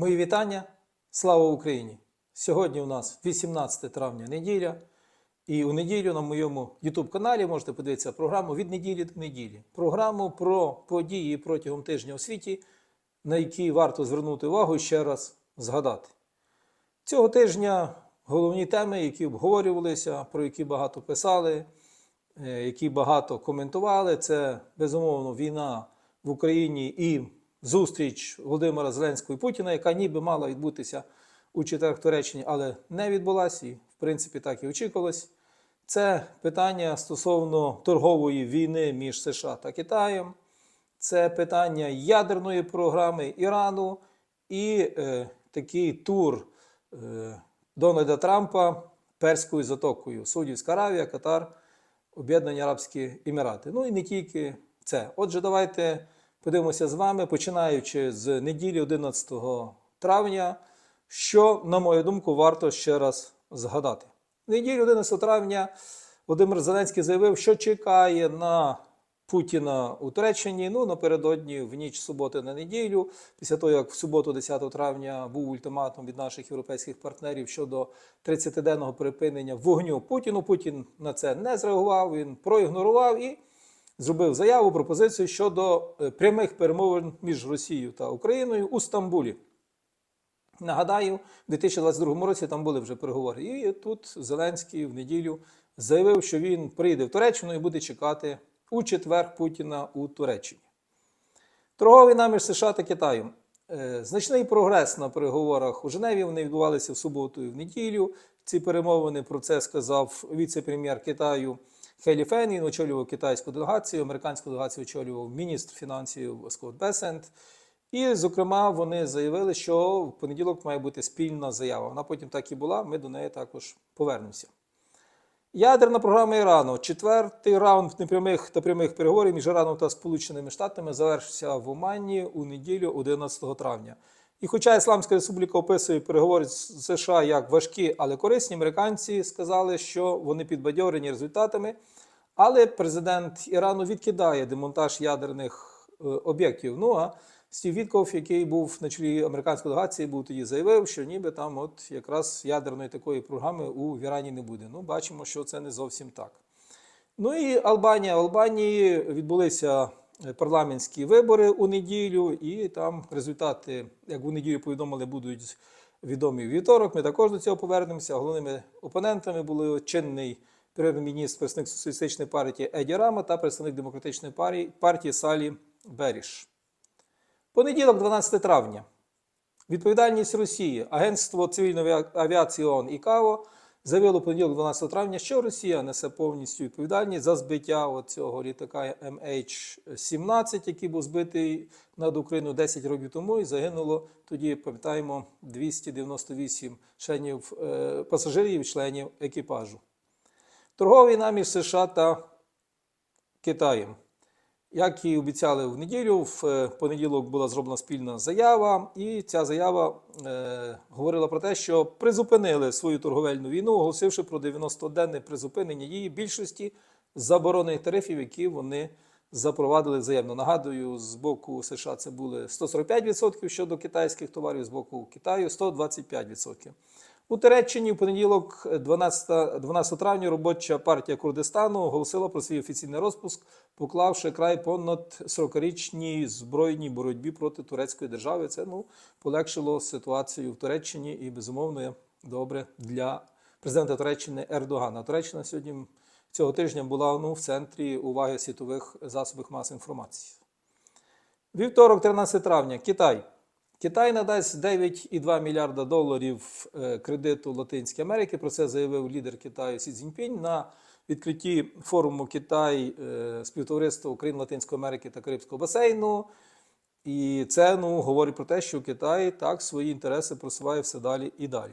Мої вітання. Слава Україні! Сьогодні у нас 18 травня неділя. І у неділю на моєму YouTube каналі можете подивитися програму від неділі до неділі. Програму про події протягом тижня у світі, на які варто звернути увагу і ще раз згадати. Цього тижня головні теми, які обговорювалися, про які багато писали, е, які багато коментували, це безумовно війна в Україні і зустріч Володимира Зеленського і Путіна, яка ніби мала відбутися у четвер Туреччині, але не відбулася, і в принципі так і очікувалось. Це питання стосовно торгової війни між США та Китаєм, це питання ядерної програми Ірану і е, такий тур е, Дональда Трампа перською затокою Саудівська Аравія, Катар, Об'єднані Арабські Емірати. Ну і не тільки це. Отже, давайте подивимося з вами, починаючи з неділі 11 травня, що, на мою думку, варто ще раз згадати. Неділю 11 травня Володимир Зеленський заявив, що чекає на Путіна у Туреччині. Ну, напередодні, в ніч суботи на неділю, після того, як в суботу, 10 травня, був ультиматум від наших європейських партнерів щодо 30-денного припинення вогню Путіну. Путін на це не зреагував, він проігнорував і зробив заяву, пропозицію щодо е, прямих перемовин між Росією та Україною у Стамбулі. Нагадаю, в 2022 році там були вже переговори. І тут Зеленський в неділю заявив, що він прийде в Туреччину і буде чекати у четвер Путіна у Туреччині. Торгова війна між США та Китаєм. Е, Значний прогрес на переговорах у Женеві. Вони відбувалися в суботу і в неділю. Ці перемовини про це сказав віце-прем'єр Китаю Хелі Фен. Він очолював китайську делегацію, американську делегацію очолював міністр фінансів Скотт Бесент. І, зокрема, вони заявили, що в понеділок має бути спільна заява. Вона потім так і була. Ми до неї також повернемося. Ядерна програма Ірану. Четвертий раунд непрямих та прямих переговорів між Іраном та Сполученими Штатами завершився в Омані у неділю 11 травня. І хоча Ісламська Республіка описує переговори з США як важкі, але корисні, американці сказали, що вони підбадьорені результатами. Але президент Ірану відкидає демонтаж ядерних е, об'єктів. Ну а Стів Вітков, який був на чолі американської делегації, був тоді заявив, що ніби там от якраз ядерної такої програми у Ірані не буде. Ну, бачимо, що це не зовсім так. Ну і Албанія. В Албанії відбулися парламентські вибори у неділю, і там результати, як у неділю повідомили, будуть відомі в вівторок. Ми також до цього повернемося. Головними опонентами були чинний прем'єр-міністр, представник соціалістичної партії Еді Рама та представник демократичної партії, партії Салі Беріш. Понеділок, 12 травня. Відповідальність Росії. Агентство цивільної авіації ООН ІКАО заявило понеділок, 12 травня, що Росія несе повністю відповідальність за збиття цього літака MH17, який був збитий над Україною 10 років тому, і загинуло тоді, пам'ятаємо, 298 членів е, пасажирів і членів екіпажу. Торгова війна між США та Китаєм. Як і обіцяли в неділю, в е, понеділок була зроблена спільна заява, і ця заява е, говорила про те, що призупинили свою торговельну війну, оголосивши про 90-денне призупинення її більшості заборонених тарифів, які вони запровадили взаємно. Нагадую, з боку США це були 145% щодо китайських товарів, з боку Китаю 125%. У Туреччині в понеділок, 12, 12 травня, робоча партія Курдистану оголосила про свій офіційний розпуск, поклавши край понад 40-річній збройній боротьбі проти турецької держави. Це ну полегшило ситуацію в Туреччині і безумовно добре для президента Туреччини Ердогана. Туреччина сьогодні цього тижня була ну, в центрі уваги світових засобів масової інформації. Вівторок, 13 травня, Китай. Китай надасть 9,2 мільярда доларів е, кредиту Латинській Америки. Про це заявив лідер Китаю Сі Цзіньпінь на відкритті форуму Китай е, співтовариства Україн Латинської Америки та Карибського басейну. І це ну, говорить про те, що Китай так свої інтереси просуває все далі і далі.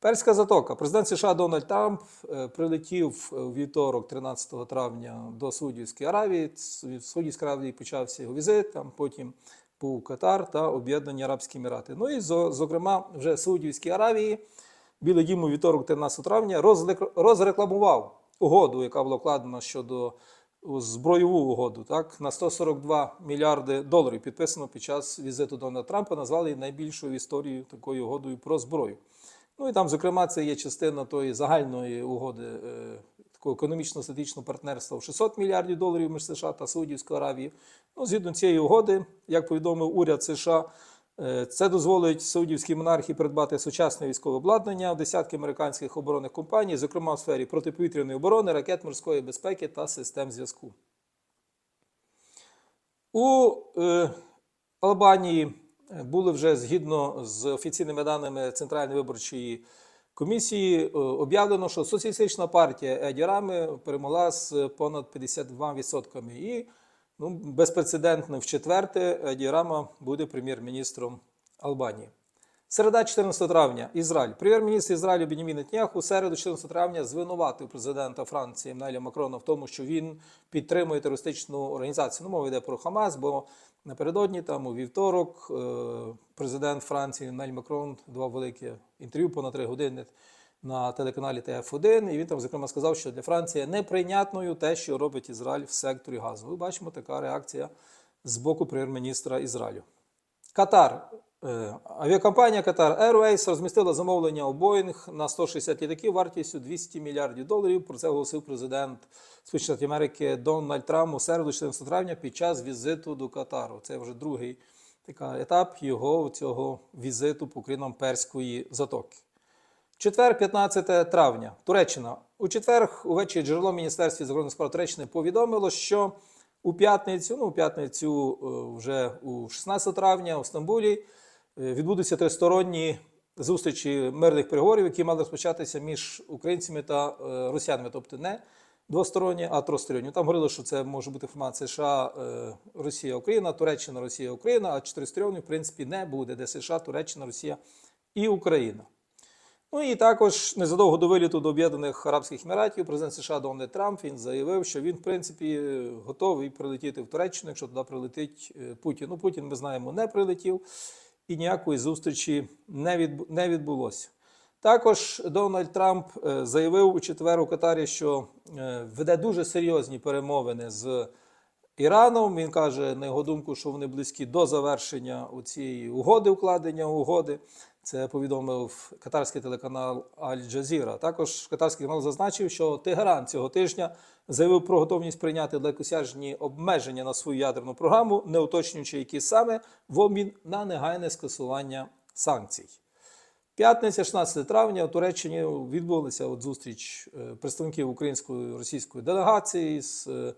Перська затока. Президент США Дональд Трамп е, прилетів у вівторок, 13 травня, до Саудівської Аравії. В Саудівській Аравії почався його візит, там потім був Катар та Об'єднані Арабські Емірати. Ну і зокрема, вже Саудівській Аравії Білий Дім у вівторок, 13 травня, розрекламував угоду, яка була вкладена щодо збройову угоду так, на 142 мільярди доларів, підписано під час візиту Дональда Трампа, назвали найбільшою в історії такою угодою про зброю. Ну і там, зокрема, це є частина тої загальної угоди е, економічно-стратегічного партнерства в 600 мільярдів доларів між США та Саудівською Аравією. Ну, згідно цієї угоди, як повідомив уряд США, е, це дозволить саудівській монархії придбати сучасне військове обладнання в десятки американських оборонних компаній, зокрема в сфері протиповітряної оборони, ракет морської безпеки та систем зв'язку. У е, Албанії були вже згідно з офіційними даними Центральної виборчої комісії е, об'явлено, що соціалістична партія Еді Рами перемогла з понад 52%. І ну, безпрецедентно в четверте Еді Рама буде прем'єр-міністром Албанії. Середа 14 травня Ізраїль. Прем'єр-міністр Ізраїлю Бенімін Нетняху середу 14 травня звинуватив президента Франції Еммануеля Макрона в тому, що він підтримує терористичну організацію. Ну, мова йде про Хамас, бо напередодні, там у вівторок, е, президент Франції Еммануель Макрон давав велике інтерв'ю понад три години на телеканалі ТФ1. І він там, зокрема, сказав, що для Франції неприйнятною те, що робить Ізраїль в секторі газу. Ми бачимо така реакція з боку прем'єр-міністра Ізраїлю. Катар. Е, Авіакомпанія Qatar Airways розмістила замовлення у Боїнг на 160 літаків вартістю 200 мільярдів доларів. Про це оголосив президент Сполучених Америки Дональд Трамп у середу 14 травня під час візиту до Катару. Це вже другий така, етап його цього візиту по країнам Перської затоки. Четвер, 15 травня, Туреччина. У четвер увечері джерело Міністерстві закордонних справ Туреччини повідомило, що у п'ятницю, ну у п'ятницю е, вже у 16 травня у Стамбулі відбудуться тристоронні зустрічі мирних переговорів, які мали розпочатися між українцями та е, росіянами, тобто не двосторонні, а тросторонні. Там говорили, що це може бути формат США, е, Росія, Україна, Туреччина, Росія, Україна, а чотиристоронні, в принципі, не буде, де США, Туреччина, Росія і Україна. Ну і також незадовго до виліту до Об'єднаних Арабських Еміратів президент США Дональд Трамп він заявив, що він, в принципі, готовий прилетіти в Туреччину, якщо туди прилетить е, Путін. Ну, Путін, ми знаємо, не прилетів і ніякої зустрічі не, відбу- не відбулося. Також Дональд Трамп е, заявив у четвер у Катарі, що е, веде дуже серйозні перемовини з Іраном. Він каже, на його думку, що вони близькі до завершення цієї угоди, укладення угоди. Це повідомив катарський телеканал Аль-Джазіра. Також катарський канал зазначив, що Тегеран цього тижня заявив про готовність прийняти далекосяжні обмеження на свою ядерну програму, не уточнюючи, які саме в обмін на негайне скасування санкцій. П'ятниця, 16 травня, у Туреччині відбулася от зустріч е, представників української російської делегації з е,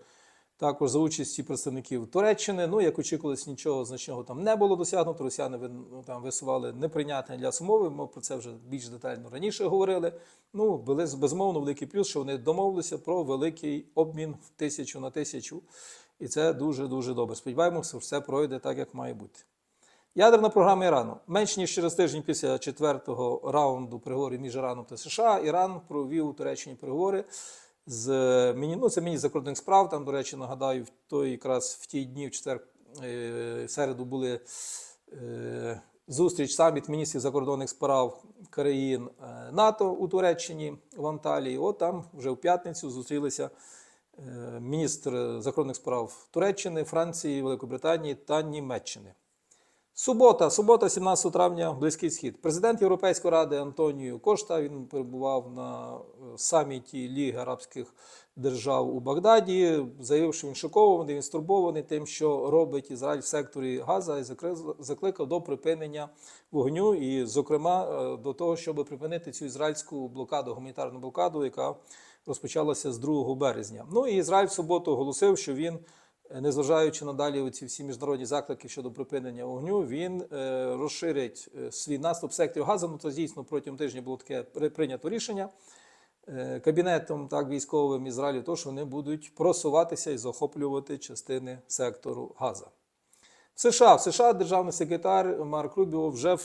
також за участі представників Туреччини. Ну, як очікувалось, нічого значного там не було досягнуто. Росіяни ну, там висували неприйнятне для сумови. Ми про це вже більш детально раніше говорили. Ну, були безумовно великий плюс, що вони домовилися про великий обмін в тисячу на тисячу. І це дуже дуже добре. Сподіваємося, все пройде так, як має бути. Ядерна програма Ірану. Менш ніж через тиждень після четвертого раунду переговорів між Іраном та США Іран провів у Туреччині переговори з міні, ну, це міністр закордонних справ. Там, до речі, нагадаю, в той якраз в ті дні, в четвер, е, в середу були е, зустріч саміт міністрів закордонних справ країн е, НАТО у Туреччині в Анталії. От там вже в п'ятницю зустрілися міністр закордонних справ Туреччини, Франції, Великобританії та Німеччини. Субота, субота, 17 травня, Близький Схід. Президент Європейської ради Антоніо Кошта він перебував на е, саміті Ліги Арабських держав у Багдаді. Заявив, що він шокований, він стурбований тим, що робить Ізраїль в секторі Газа, і закликав до припинення вогню, і, зокрема, е, до того, щоб припинити цю ізраїльську блокаду, гуманітарну блокаду, яка розпочалася з 2 березня. Ну і Ізраїль в суботу оголосив, що він незважаючи надалі ці всі міжнародні заклики щодо припинення вогню, він е, розширить е, свій наступ в секторі газу. Ну, це дійсно протягом тижня було таке прийнято рішення е, кабінетом так військовим Ізраїлю, то що вони будуть просуватися і захоплювати частини сектору Газа. В США, в США державний секретар Марк Рубіо вже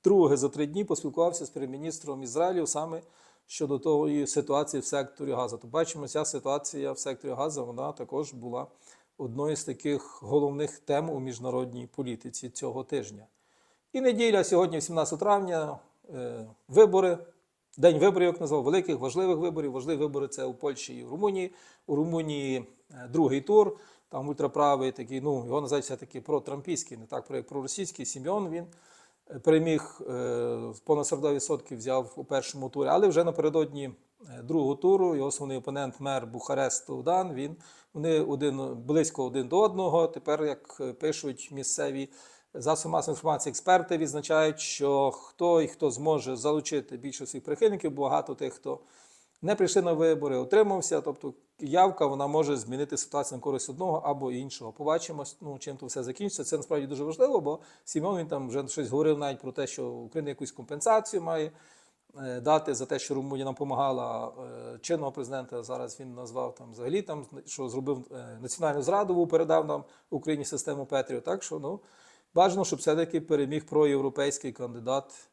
вдруге за три дні поспілкувався з прем'єр-міністром Ізраїлю саме щодо тої ситуації в секторі Газа. То бачимо, ця ситуація в секторі Газа вона також була одною з таких головних тем у міжнародній політиці цього тижня. І неділя, сьогодні, 17 травня, е, вибори. День виборів, як назвав, великих, важливих виборів. Важливі вибори це у Польщі і в Румунії. У Румунії е, другий тур. Там ультраправий такий, ну його називають все-таки протрампійський, не так про як проросійський Сім'йон. Він е, переміг понад 42% взяв у першому турі, але вже напередодні другого туру його основний опонент мер Бухаресту Дан. Він вони один близько один до одного. Тепер, як е, пишуть місцеві засоби масової інформації, експерти відзначають, що хто і хто зможе залучити більше своїх прихильників, багато тих, хто не прийшли на вибори, утримався. Тобто явка вона може змінити ситуацію на користь одного або іншого. Побачимо, ну, чим то все закінчиться. Це насправді дуже важливо, бо Сімон він там вже щось говорив навіть про те, що Україна якусь компенсацію має е, дати за те, що Румунія нам допомагала е, чинного президента. Зараз він назвав там взагалі там, що зробив е, національну зрадову, передав нам Україні систему Петріо. Так що ну бажано, щоб все-таки переміг проєвропейський кандидат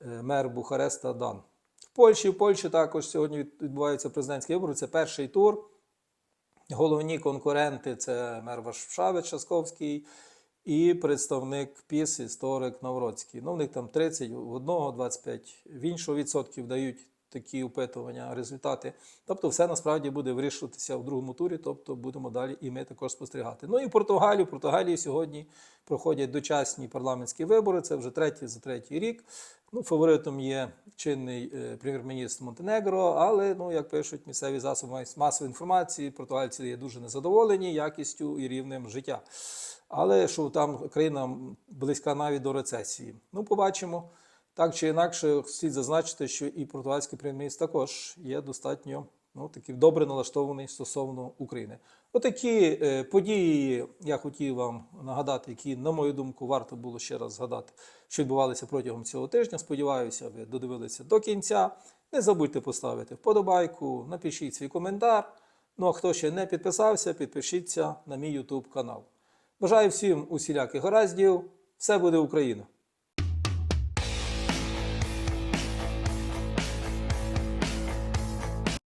е, мер Бухареста Дан. В Польщі, в Польщі також сьогодні відбуваються президентські вибори. Це перший тур. Головні конкуренти це мер Варшави Часковський і представник ПІС, історик Навроцький. Ну, в них там 30 в одного, 25 в іншого відсотків дають такі опитування, результати. Тобто, все насправді буде вирішуватися в другому турі. Тобто будемо далі і ми також спостерігати. Ну і. В Португалії сьогодні проходять дочасні парламентські вибори. Це вже третій за третій рік. Ну, фаворитом є чинний е, прем'єр-міністр Монтенегро, але ну як пишуть місцеві засоби масової інформації, португальці є дуже незадоволені якістю і рівнем життя. Але що там країна близька навіть до рецесії. Ну, побачимо. Так чи інакше, слід зазначити, що і португальський прем'єр-міністр також є достатньо ну, такий добре налаштований стосовно України. Отакі е, події я хотів вам нагадати, які, на мою думку, варто було ще раз згадати, що відбувалися протягом цього тижня. Сподіваюся, ви додивилися до кінця. Не забудьте поставити вподобайку, напишіть свій коментар. Ну а хто ще не підписався, підпишіться на мій YouTube канал. Бажаю всім усіляких гараздів. Все буде Україна!